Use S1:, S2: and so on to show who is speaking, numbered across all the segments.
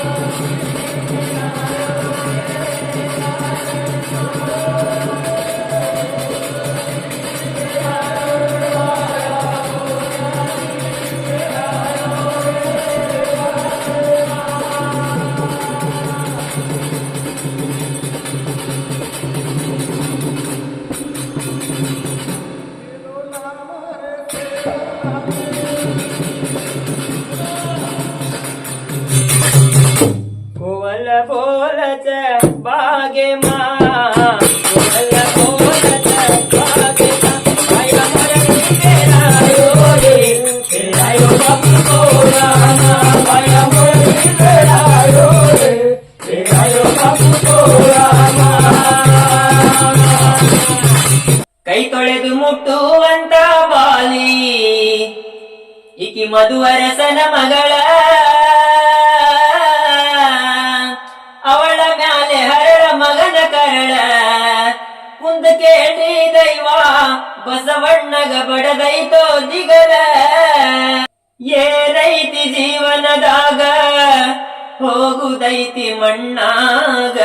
S1: Thank you. ಕೈ ತೊಳೆದು ಮುಟ್ಟುವಂತ ಬಾಲಿ ಇಕಿ ಮಧುವರಸನ ಮಗಳ ಬಸವಣ್ಣಗ ಜಿಗರ ಏನೈತಿ ಜೀವನದಾಗ ಹೋಗುದೈತಿ ಮಣ್ಣಾಗ?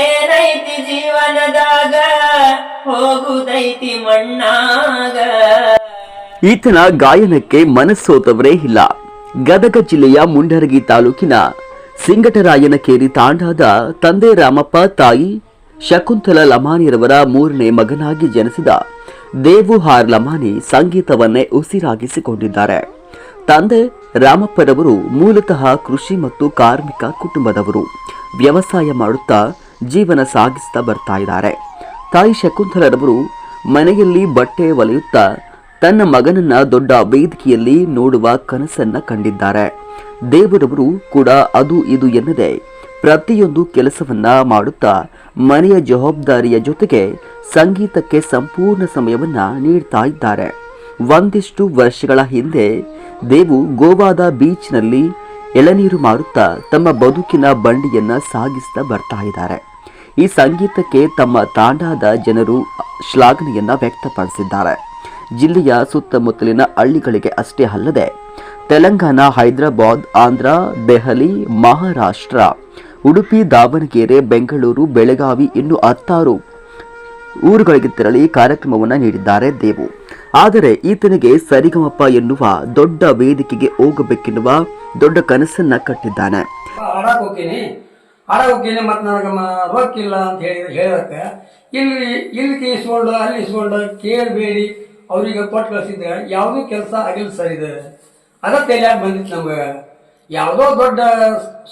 S1: ಏನೈತಿ ಜೀವನದಾಗ ಹೋಗುದೈತಿ ಮಣ್ಣಾಗ?
S2: ಈತನ ಗಾಯನಕ್ಕೆ ಮನಸ್ಸೋತವರೇ ಇಲ್ಲ. ಗದಗ ಜಿಲ್ಲೆಯ ಮುಂಡರಗಿ ತಾಲೂಕಿನ ಸಿಂಗಟರಾಯನಕೇರಿ ತಾಂಡಾದ ತಂದೆ ರಾಮಪ್ಪ ತಾಯಿ ಶಕುಂತಲ ಲಮಾನಿರವರ ಮೂರನೇ ಮಗನಾಗಿ ಜನಿಸಿದ ದೇವುಹಾರ್ ಲಮಾನಿ ಸಂಗೀತವನ್ನೇ ಉಸಿರಾಗಿಸಿಕೊಂಡಿದ್ದಾರೆ. ತಂದೆ ರಾಮಪ್ಪರವರು ಮೂಲತಃ ಕೃಷಿ ಮತ್ತು ಕಾರ್ಮಿಕ ಕುಟುಂಬದವರು. ವ್ಯವಸಾಯ ಮಾಡುತ್ತಾ ಜೀವನ ಸಾಗಿಸ್ತಾ ಬರ್ತಾ ಇದ್ದಾರೆ. ತಾಯಿ ಶಕುಂತಲರವರು ಮನೆಯಲ್ಲಿ ಬಟ್ಟೆ ಒಲೆಯುತ್ತಾ ತನ್ನ ಮಗನನ್ನ ದೊಡ್ಡ ವೇದಿಕೆಯಲ್ಲಿ ನೋಡುವ ಕನಸನ್ನ ಕಂಡಿದ್ದಾರೆ. ದೇವರವರು ಕೂಡ ಅದು ಇದು ಎನ್ನದೆ ಪ್ರತಿಯೊಂದು ಕೆಲಸವನ್ನ ಮಾಡುತ್ತಾ ಮನೆಯ ಜವಾಬ್ದಾರಿಯ ಜೊತೆಗೆ ಸಂಗೀತಕ್ಕೆ ಸಂಪೂರ್ಣ ಸಮಯವನ್ನ ನೀಡ್ತಾ ಇದ್ದಾರೆ. ಒಂದಿಷ್ಟು ವರ್ಷಗಳ ಹಿಂದೆ ದೇವು ಗೋವಾದ ಬೀಚ್ನಲ್ಲಿ ಎಳನೀರು ಮಾರುತ್ತಾ ತಮ್ಮ ಬದುಕಿನ ಬಂಡಿಯನ್ನ ಸಾಗಿಸ್ತಾ ಬರ್ತಾ ಇದ್ದಾರೆ. ಈ ಸಂಗೀತಕ್ಕೆ ತಮ್ಮ ತಾಂಡಾದ ಜನರು ಶ್ಲಾಘನೆಯನ್ನ ವ್ಯಕ್ತಪಡಿಸಿದ್ದಾರೆ. ಜಿಲ್ಲೆಯ ಸುತ್ತಮುತ್ತಲಿನ ಹಳ್ಳಿಗಳಿಗೆ ಅಷ್ಟೇ ಅಲ್ಲದೆ, ತೆಲಂಗಾಣ, ಹೈದರಾಬಾದ್, ಆಂಧ್ರ, ದೆಹಲಿ, ಮಹಾರಾಷ್ಟ್ರ ಉಡುಪಿ, ದಾವಣಗೆರೆ, ಬೆಂಗಳೂರು, ಬೆಳಗಾವಿ ಇನ್ನು ಹತ್ತಾರು ಊರುಗಳಿಗೆ ತೆರಳಿ ಕಾರ್ಯಕ್ರಮವನ್ನು ನೀಡಿದ್ದಾರೆ ದೇವು. ಆದರೆ ಈತನಿಗೆ ಸರಿಗಮಪ್ಪ ಎನ್ನುವ ದೊಡ್ಡ ವೇದಿಕೆಗೆ ಹೋಗಬೇಕೆನ್ನುವ ದೊಡ್ಡ ಕನಸನ್ನ ಕಟ್ಟಿದ್ದಾನೆ.
S3: ಮತ್ತೆ ನನಗೆ ಮ- ಅಂತ ಹೇಳಿ ಹೇಳಕ್ಕೆ, ಇಲ್ಲಿ ಇಲ್ಲಿ ಇಸ್ಕೊಂಡು ಅಲ್ಲಿ ಇಸ್ಕೊಂಡು ಕೇಳಬೇಡಿ, ಅವರಿಗೆ ಕೊಟ್ಟು ಕಳಿಸಿದ್ರೆ ಯಾವುದೂ ಕೆಲಸ ಆಗಿಲ್ಲ ಸರ್ ಇದು. ಅದ ತಲೆಯಾಗ ಬಂದಿತ್ತು ನಮ್ಗೆ? ಯಾವುದೋ ದೊಡ್ಡ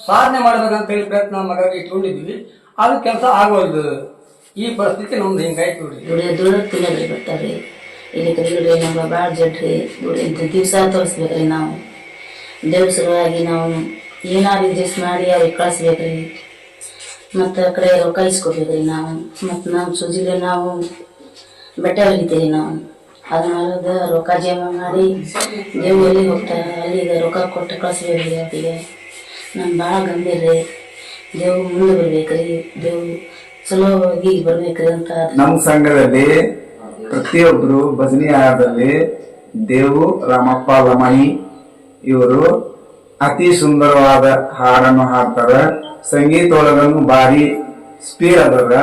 S3: ಸಾಧನೆ ಮಾಡ್ಬೇಕಂತ ಹೇಳಿ ಪ್ರಯತ್ನ ಮಾಡಿ ಇಟ್ಕೊಂಡಿದ್ವಿ ಅದು ಕೆಲಸ ಆಗೋದು ಈ ಪರಿಸ್ಥಿತಿ ನಮ್ದು ಹಿಂಗಾಯ್ತು ನೋಡ್ರಿ
S4: ದುಡಿಯೋ ದುಡಿದು ತಿನ್ನೋದ್ರಿ ಬರ್ತಾವ್ರಿ ಇಲ್ಲಿ ಕಡಿಲ್ರಿ ನಮ್ಗೆ ಭಾಳ ಜಡ್ರಿ ದುಡಿ ದಿವಸ ತೋರಿಸ್ಬೇಕ್ರಿ ನಾವು. ದೇವ್ರ ನಾವು ಏನಾರು ಅಡ್ಜಸ್ಟ್ ಮಾಡಿ ಅವ್ರಿಗೆ ಕಳಿಸ್ಬೇಕ್ರಿ. ಮತ್ತು ಆ ಕಡೆ ರೊಕ್ಕ ಇಸ್ಕೊಬೇಕ್ರಿ ನಾವು. ಮತ್ತು ನಮ್ಮ ಸುಜಿಲೆ ನಾವು ಬೆಟ್ಟ ಹೊಲಿತೀವಿ ನಾವು. ಅದನ್ನ ರೊಕ್ಕ ಜಮಾ ಮಾಡಿ ದೇವಲ್ಲಿ ಹೋಗ್ತಾರೆ ಅಲ್ಲಿಗೆ ರೊಕ್ಕ ಕೊಟ್ಟು ಕಳಿಸ್ಬೇಕ್ರಿ ಅವರಿಗೆ ನಾನು ಭಾಳ ಗಂಭೀರ ರೀ. ದೇವ್ ಮುಂದೆ ಬರ್ಬೇಕ್ರಿ ದೇವ್ ಚಲೋವಾಗಿ ಬರ್ಬೇಕ್ರಿ ಅಂತ
S5: ನಮ್ಮ ಸಂಘದಲ್ಲಿ ಪ್ರತಿಯೊಬ್ರು ಭಜನಿ ಆದಲ್ಲಿ ದೇವು, ರಾಮಪ್ಪ, ಲಮಣಿ ಇವರು ಅತಿ ಸುಂದರವಾದ ಹಾಡನ್ನು ಹಾಡ್ತಾರ. ಸಂಗೀತ ಒಳಗನ್ನು ಭಾರಿ ಸ್ಪೀಡ್ ಅದರ.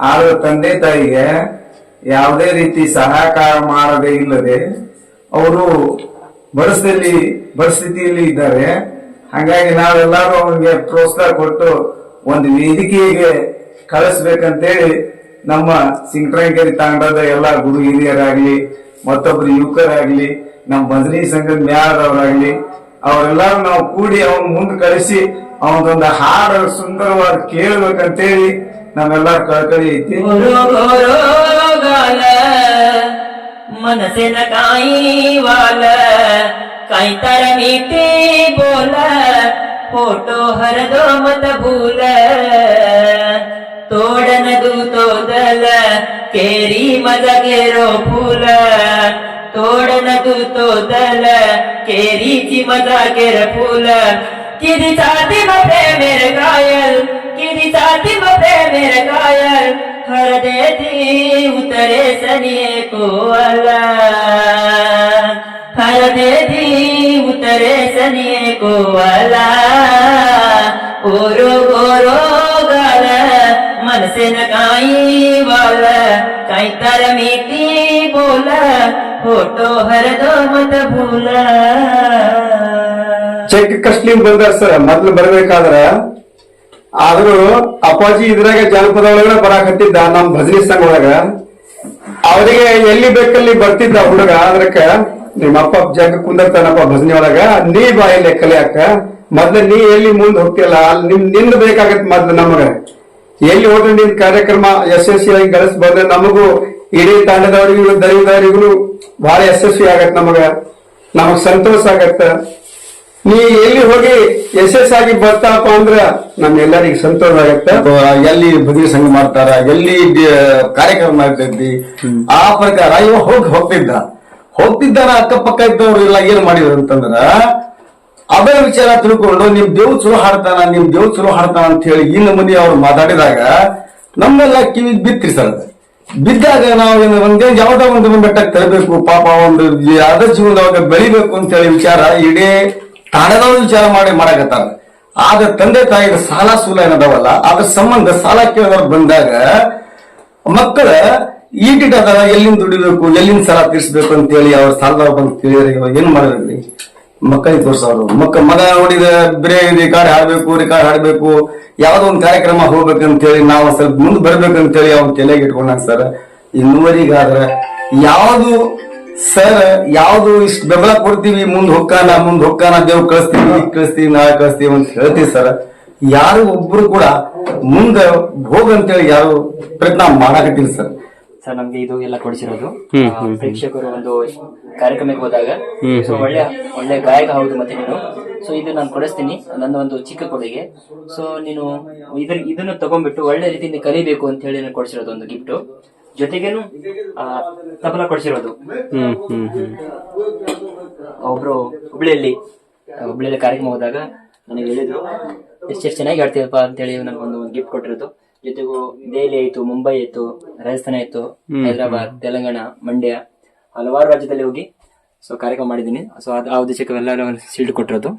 S5: ಆದ್ರೆ ತಂದೆ ತಾಯಿಗೆ ಯಾವುದೇ ರೀತಿ ಸಹಕಾರ ಮಾಡದೇ ಇಲ್ಲದೆ ಅವರು ಬಡಸದಲ್ಲಿ ಪರಿಸ್ಥಿತಿಯಲ್ಲಿ ಇದ್ದಾರೆ. ಹಾಗಾಗಿ ನಾವೆಲ್ಲರೂ ಅವನಿಗೆ ಪ್ರೋತ್ಸಾಹ ಕೊಟ್ಟು ಒಂದು ವೇದಿಕೆಗೆ ಕಳಿಸ್ಬೇಕಂತೇಳಿ ನಮ್ಮ ಸಿಂಕ್ರಂಕೇರಿ ತಾಂಡದ ಎಲ್ಲ ಗುರು ಹಿರಿಯರಾಗ್ಲಿ, ಮತ್ತೊಬ್ರು ಯುವಕರಾಗ್ಲಿ, ನಮ್ಮ ಭಜನಿ ಸಂಘದ ಮ್ಯಾರವರಾಗ್ಲಿ ಅವರೆಲ್ಲರೂ ನಾವು ಕೂಡಿ ಅವನ್ ಮುಂದೆ ಕಳಿಸಿ ಅವನದೊಂದು ಹಾಡು ಸುಂದರವಾದ ಕೇಳ್ಬೇಕಂತೇಳಿ ನಮ್ಮೆಲ್ಲರ ಕಳ್ಕಳಿ ಐತಿ
S1: मनसे न काही वाल काहीतर नीटे बोल फोटो हरदो मत भूल. तोडन दूतो दल केरी मज गेरो फूल. तोडन दूतो दल केरी केरीची मजा गेर फुल. किरी चाती प्रेमेर गायल किरी चा कायल हर देती उतरे सनिए को अला हर दे दी उतरे सनिए को वाला ओरो गोरो गाल मन से न काई वाल काई तर मीठी बोल फोटो हर दो मत भूला
S6: ಚೆಕ್ ಕಸ್ಲಿಂ ಬಂದಾರ ಸರ್ ಮೊದ್ಲು ಬರ್ಬೇಕಾದ್ರ ಆದ್ರೂ ಅಪ್ಪಾಜಿ ಇದ್ರಾಗ ಜಾನಪದ ಒಳಗಡೆ ಬರಾಕತ್ತಿದ್ದ ನಮ್ ಭಜನಿ ಸಂಘ ಒಳಗ ಅವರಿಗೆ ಎಲ್ಲಿ ಬೇಕಲ್ಲಿ ಬರ್ತಿದ್ದ ಹುಡುಗ ಅದಕ್ಕ ನಿಮ್ಮಪ್ಪ ಜಗ್ ಕುಂದರ್ತಾನಪ್ಪ ಭಜನಿ ಒಳಗ, ನೀ ಬಾ ಇಲ್ಲಿ ಕಲಿಯಾಕ ಮೊದ್ಲು ನೀ ಎಲ್ಲಿ ಮುಂದ್ ಹೋಗ್ತಿಲ್ಲ ಅಲ್ಲಿ ನಿಮ್ನಿಂದ ಬೇಕಾಗತ್ ಮೊದ್ಲು ನಮಗ. ಎಲ್ಲಿ ಹೋದ್ರೆ ನಿನ್ ಕಾರ್ಯಕ್ರಮ ಯಶಸ್ವಿಯಾಗಿ ಬಂದ್ರೆ ನಮಗೂ ಇಡೀ ತಂಡದವರಿಗೂ ದೈವದವರಿಗೂ ಬಹಳ ಯಶಸ್ವಿ ಆಗತ್ ನಮಗ. ನಮಗ್ ಸಂತೋಷ ಆಗತ್ತ. ನೀ ಎಲ್ಲಿ ಹೋಗಿ ಯಶಸ್ಸಾಗಿ ಬರ್ತಾಪ ಅಂದ್ರ ನಮ್ಗೆಲ್ಲರಿಗೂ ಸಂತೋಷ ಆಗತ್ತೆ.
S7: ಎಲ್ಲಿ ಭಜನೆ ಸಂಘ ಮಾಡ್ತಾರ ಎಲ್ಲಿ ಕಾರ್ಯಕ್ರಮ ಮಾಡ್ತೈತಿ ಆ ಪ್ರಕಾರ ಇವ ಹೋಗಿ ಹೋಗ್ತಿದ್ದ. ಹೋಗ್ತಿದ್ದಾನ ಅಕ್ಕಪಕ್ಕ ಇದ್ದವ್ರು ಎಲ್ಲ ಏನ್ ಮಾಡಿದ್ರು ಅಂತಂದ್ರ ಅದರ ವಿಚಾರ ತಿಳ್ಕೊಂಡು ನಿಮ್ ದೇವ್ ಚಲೋ ಹಾಡ್ತಾನ ನಿಮ್ ದೇವ್ ಚಲೋ ಹಾಡ್ತಾನ ಅಂತ ಹೇಳಿ ಇನ್ನ ಮುಂದೆ ಅವ್ರು ಮಾತಾಡಿದಾಗ ನಮ್ಮೆಲ್ಲ ಕಿವಿ ಬಿತ್ರಿ ಸರ್. ಬಿದ್ದಾಗ ನಾವು ಏನು ಒಂದೇ ಯಾವ್ದೋ ಒಂದು ಬೆಟ್ಟಕ್ಕೆ ತರಬೇಕು ಪಾಪ ಒಂದು ಯಾವ್ದೋ ಜೀವನದೊಳಗೆ ಬೆಳಿಬೇಕು ಅಂತ ಹೇಳಿ ವಿಚಾರ ಇಡೀ ತಾಣದವ್ರು ವಿಚಾರ ಮಾಡಿ ಮಾಡಕತ್ತಾರ. ಆದ ತಂದೆ ತಾಯಿಗೆ ಸಾಲ ಸೂಲ ಏನದವಲ್ಲ ಅದ್ರ ಸಂಬಂಧ ಸಾಲ ಕೇಳಿದವ್ರು ಬಂದಾಗ ಮಕ್ಕಳ ಈಟಿಟ್ ಎಲ್ಲಿಂದ ದುಡಿಬೇಕು, ಎಲ್ಲಿಂದ ಸಾಲ ತೀರ್ಸ್ಬೇಕು ಅಂತ ಹೇಳಿ ಅವ್ರ ಸಾಲದವ್ರು ಬಂದು ಇವಾಗ ಏನ್ ಮಾಡ್ಬೇಕ್ರಿ ಮಕ್ಕಳಿಗೆ ತೋರ್ಸವ್ರು ಮಕ್ಕ ಮಗ ನೋಡಿದ ಬೇರೆ ರೆಕಾರ್ಡ್ ಹಾಡ್ಬೇಕು ರೆಕಾರ್ಡ್ ಹಾಡ್ಬೇಕು, ಯಾವ್ದೋ ಒಂದು ಕಾರ್ಯಕ್ರಮ ಹೋಗ್ಬೇಕಂತ ಹೇಳಿ ನಾವು ಸ್ವಲ್ಪ ಮುಂದೆ ಬರ್ಬೇಕಂತ ಹೇಳಿ ಅವ್ನ ತಲೆಗೆ ಇಟ್ಕೊಂಡಾಗ ಸರ್. ಇನ್ನುವರೆಗಾದ್ರೆ ಯಾವ್ದು ಸರ್ ಯಾವ್ದು ಇಷ್ಟು ಬೆಂಬಲ ಕೊಡ್ತೀವಿ? ಮುಂದ್ ಹೊಕ್ಕಾನ ಮುಂದ್ ಹೊಕ್ಕಾನ ದೇವ್ ಕಳಿಸ್ತೀವಿ ಕಳಿಸ್ತೀವಿ ನಾಳೆ ಕಳಿಸ್ತೀವಿ ಅಂತ ಹೇಳ್ತೀವಿ ಸರ್ ಯಾರು ಒಬ್ರು ಕೂಡ ಮುಂದ ಹೇಳಿ ಯಾರು ಪ್ರಯತ್ನ ಮಾಡಾಕತ್ತಿಲ್ಲ ಸರ್
S8: ಸರ್ ನಮ್ಗೆ ಇದು ಎಲ್ಲ ಕೊಡಿಸಿರೋದು. ಆ, ಪ್ರೇಕ್ಷಕರು ಒಂದು ಕಾರ್ಯಕ್ರಮಕ್ಕೆ ಹೋದಾಗ. ಸೊ ಒಳ್ಳೆ ಒಳ್ಳೆ ಗಾಯಕ ಹೌದು ಮತ್ತೆ ನೀನು. ಸೊ ಇದು ನಾನು ಕೊಡಿಸ್ತೀನಿ. ನನ್ನ ಒಂದು ಚಿಕ್ಕ ಕೊಡುಗೆ. ಸೊ ನೀನು ಇದನ್ನ ಇದನ್ನು ತಗೊಂಡ್ಬಿಟ್ಟು ಒಳ್ಳೆ ರೀತಿಯಿಂದ ಕಲಿಬೇಕು ಅಂತ ಹೇಳಿ ನಾನು ಕೊಡಿಸಿರೋದು ಒಂದು ಗಿಫ್ಟ್ ಜೊತೆಗೇನು ಆ, ತಬಲ ಕೊಡಿಸಿರೋದು. ಒಬ್ರು ಹುಬ್ಳಿಯಲ್ಲಿ ಹುಬ್ಳಿಯಲ್ಲಿ ಕಾರ್ಯಕ್ರಮ ಹೋದಾಗ ನನಗೆ ಹೇಳಿದ್ರು ಎಷ್ಟು ಚೆನ್ನಾಗಿ ಆಡ್ತೀವಪ್ಪ ಅಂತ ಹೇಳಿ ಒಂದು ಗಿಫ್ಟ್ ಕೊಟ್ಟಿರೋದು. ಜೊತೆಗೂ ದೆಹಲಿ ಆಯ್ತು ಮುಂಬೈ ಆಯ್ತು ರಾಜಸ್ಥಾನ ಆಯ್ತು ಹೈದರಾಬಾದ್ ತೆಲಂಗಾಣ ಮಂಡ್ಯ ಹಲವಾರು ರಾಜ್ಯದಲ್ಲಿ ಹೋಗಿ ಸೊ ಕಾರ್ಯಕ್ರಮ ಮಾಡಿದ್ದೀನಿ. ಸೊ ಆ ಉದ್ದೇಶಕ್ಕೆ ಎಲ್ಲ ಸೀಲ್ಡ್ ಕೊಟ್ಟಿರೋದು.